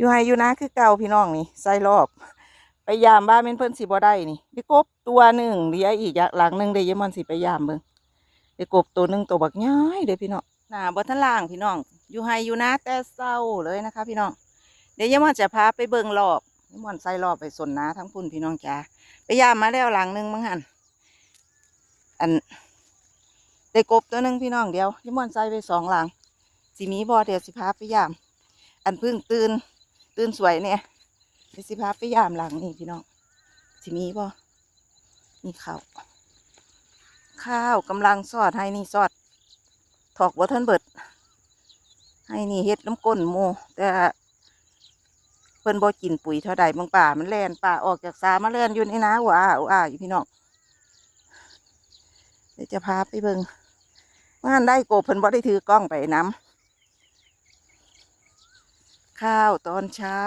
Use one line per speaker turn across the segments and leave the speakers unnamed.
อยู่ไฮอยู่นะคือเก่าพี่น้องนี่ใส่รอบไปยามบ้านเป็นเพิ่นสิบ่ได้นี่ไปกบตัวหนึ่งเหลืออีกหลังหนึ่งเดี๋ยวยายมอนสิไปยามเบิ่งไปกบตัวหนึ่งตัวบักย้ายเด้อพี่น้องหนาบ่ทันล่างพี่น้องอยู่ไฮอยู่นะแต่เศร้าเลยนะคะ พี่น้องเดี๋ยวยายมอนจะพาไปเบิ่งรอบยายมอนใส่รอบไปสนนาทั้งพุ่นพี่น้องจ้าไปยามมาแล้วหลังหนึ่งมั้งหันอันได้กบตัวหนึ่งพี่น้องเดียวยายมอนใส่ไปสองหลังสิมีบ่เดี๋ยวสิพาไปยาม อันเพิ่งตื่น ตื่นสวยเนี่ยเดี๋ยวสิพาไปยามหลังนี่พี่น้องสิมีบ่นี่ข้าว ข้าวกำลังสอดให้นี่สอด ถอกบ่ทันเบิด ให้นี่เฮ็ดน้ำก้นหมูแต่เพิ่นบ่กินปุ๋ยเท่าใดบางป่ามันแล่นป่าออกจากสามาแล่นอยู่ในน้าว้าว้าอยู่พี่น้องเดี๋ยวจะพาไปเบิ่งว่านได้โกบเพิ่นบ่ได้ถือกล้องไปน้ำ ข้าวตอนเช้า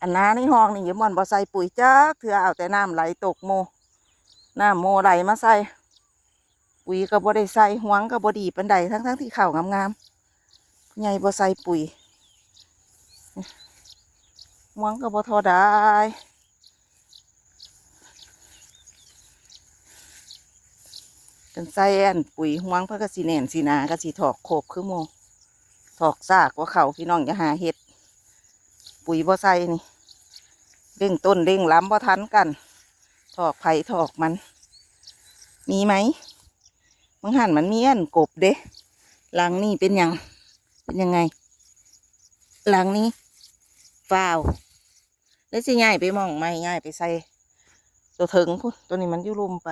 อันน้าในห้องนี่ยามอนบ่ใส่ปุ๋ยจักเถื่อเอาแต่น้ำไหลตกโมน้ำโมไหลมาใส่ปุ๋ยก็บ่ได้ใส่หวงก็บ่ดีปานใดทั้งทั้งที่ข้าวงามๆใหญ่บ่ใส่ปุ๋ยหวงก็บ่ทอได้กันใส่อันปุ๋ยหวงเพื่อก็สิแน่นสินาก็สิถอกโขบคือโม ถอกซากว่าเขาพี่น้องอย่าหาเห็ด ปุ๋ยบ่ใส่นี่เร่งต้นเร่งล้ำบ่ทันกัน ถอกไผ่ถอกมัน มีไหมมังหันมันมีอันกบเด้หลังนี่เป็นยังเป็นยังไง หลังนี้ฟาวแล้วสิง่ายไปมองไม่ง่ายไปใส่ตัวถึงพุ่นตัวนี้มันยุลุมไป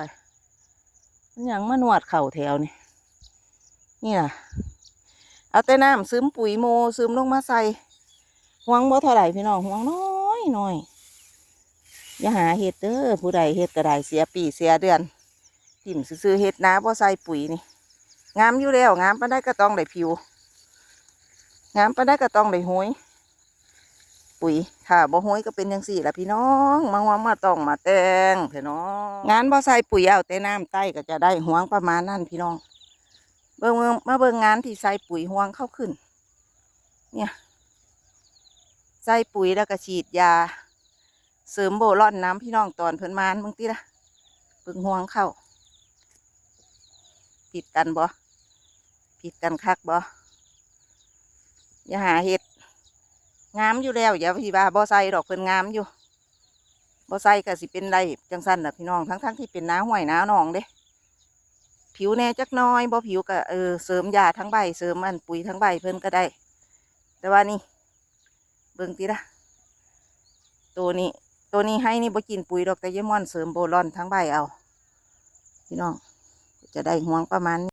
มันยังมานวดเข่าแถวนี่นี่ล่ะ เอาแต่น้ำซึมปุ๋ยโมซึมลงมาใส่หวงบ่เท่าไหร่พี่น้องหวงน้อยน้อยอย่าหาเห็ดเด้อผู้ใดเห็ดก็ได้เสียปีเสียเดือนทิ่มซื้อเฮ็ดนาบ่ใส่ปุ๋ยนี่งามอยู่แล้วงามปานได้ก็ต้องได้ผิวงามปานได้ก็ต้องได้ห้อยปุ๋ยค่ะบ่ห้อยก็เป็นจังสี่ละพี่น้องมาหวงมาต้องมาแตงเถอะน้องงานบ่ใส่ปุ๋ยเอาแต่น้ำใต้ก็จะได้หวงประมาณนั้นพี่น้อง เบิ่งเบิ่งมาเบิ่งงานที่ใส่ปุ๋ยหวงเข้าขึ้น เนี่ย ใส่ปุ๋ยแล้วก็ฉีดยา เสริมโบร่อนน้ำพี่น้องตอนเพิ่นมานมึงติละเบิ่งหวงเข้า ผิดกันบ่ผิดกันคักบ่อย่าหาเห็ดงามอยู่แล้ว อย่าพี่ว่าบ่ใส่ดอกเพิ่นงามอยู่บ่ใส่ก็สิเป็นไรจังสั้นน่ะพี่น้องทั้งทั้งที่เป็นน้าห้วยน้าหนองเด้ ผิวแน่จักน้อยบ่ผิวก็เออเสริมยาทั้งใบเสริมอันปุ๋ยทั้งใบเพิ่นก็ได้ แต่ว่านี่เบิ่งติละตัวนี้ ตัวนี้ให้นี่บ่กินปุ๋ยดอกแต่ยายม่อนเสริมโบรอนทั้งใบเอาพี่น้องจะได้ห่วงประมาณนี้